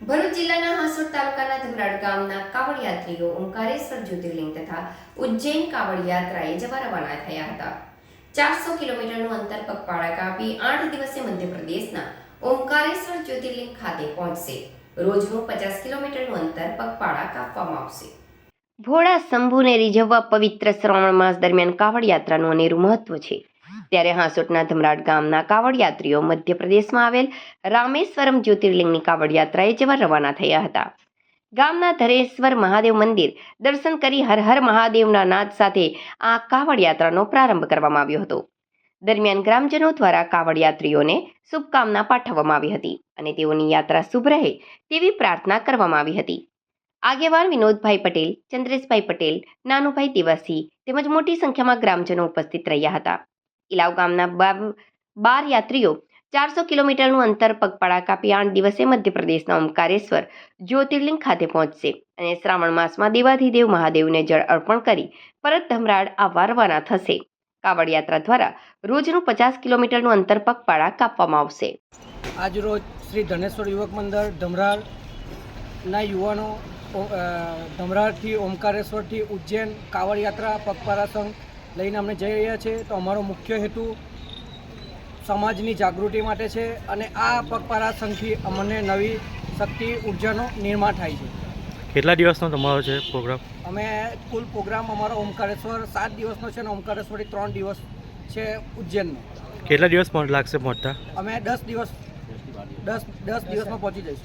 ભરૂચ જિલ્લાના હાંસોડ તાલુકાના ધમરાડ ગામના કાવડ યાત્રીઓ ઓમકારેશ્વર જ્યોતિર્લિંગ તથા ઉજ્જૈન કાવડ યાત્રાએ જવા રવાના થયા હતા. ચારસો કિલોમીટરનું અંતર પગપાળા કાપી આઠ દિવસે મધ્યપ્રદેશના ઓમકારેશ્વર જ્યોતિર્લિંગ ખાતે પહોંચશે. રોજનું પચાસ કિલોમીટરનું અંતર પગપાળા કાપવામાં આવશે. ભોળા શંભુને રીઝવવા પવિત્ર શ્રવણ માસ દરમિયાન કાવડ યાત્રાનું અનેરું મહત્વ છે. ત્યારે હાંસોટના ધમરાડ ગામના કાવડ યાત્રીઓ મધ્યપ્રદેશમાં આવેલ રામેશ્વરમ જ્યોતિર્લિંગની કાવડ યાત્રાએ જવા રવાના થયા હતા. ગામના ધરેશ્વર મહાદેવ મંદિર દર્શન કરી હર હર મહાદેવના નાદ સાથે આ કાવડ યાત્રાનો પ્રારંભ કરવામાં આવ્યો હતો. દરમિયાન ગ્રામજનો દ્વારા કાવડ યાત્રીઓને શુભકામના પાઠવવામાં આવી હતી અને તેઓની યાત્રા શુભ રહે તેવી પ્રાર્થના કરવામાં આવી હતી. આગેવાન વિનોદભાઈ પટેલ, ચંદ્રેશભાઈ પટેલ, નાનુભાઈ દેવાસી તેમજ મોટી સંખ્યામાં ગ્રામજનો ઉપસ્થિત રહ્યા હતા. ઇલાવ ગામના બાર- યાત્રીઓ ચારસો કિલોમીટરનું અંતર પગપાળા કાપી આઠ દિવસે મધ્યપ્રદેશના ઓમકારેશ્વર જ્યોતિર્લિંગ ખાતે પહોંચશે અને શ્રાવણ માસમાં દેવાધિદેવ મહાદેવને જળ અર્પણ કરી પરત ધમરાડ આવવા રવાના થશે. કાવડ યાત્રા દ્વારા રોજનું પચાસ કિલોમીટરનું અંતર પગપાળા કાપવામાં આવશે. આજરોજ શ્રી ધનેશ્વર યુવક મંદિર ધમરાળના યુવાનો ધમરાળથી ઓમકારેશ્વરથી ઉજ્જૈન કાવડ યાત્રા, પગપાળા સંઘ લઈને અમે જઈ રહ્યા છીએ તો અમારો મુખ્ય હેતુ સમાજની જાગૃતિ માટે છે અને આ પગપારા સંઘથી અમને નવી શક્તિ ઉર્જાનો નિર્માણ થાય છે. કેટલા દિવસનો તમારો છે પ્રોગ્રામ? અમે કુલ પ્રોગ્રામ અમારો ઓમકારેશ્વર સાત દિવસનો છે અને ઓમકારેશ્વરી ત્રણ દિવસ છે ઉજ્જૈનનો. કેટલા દિવસ પણ લાગશે પહોંચતા? અમે દસ દિવસ દસ દસ દિવસમાં પહોંચી જઈશું.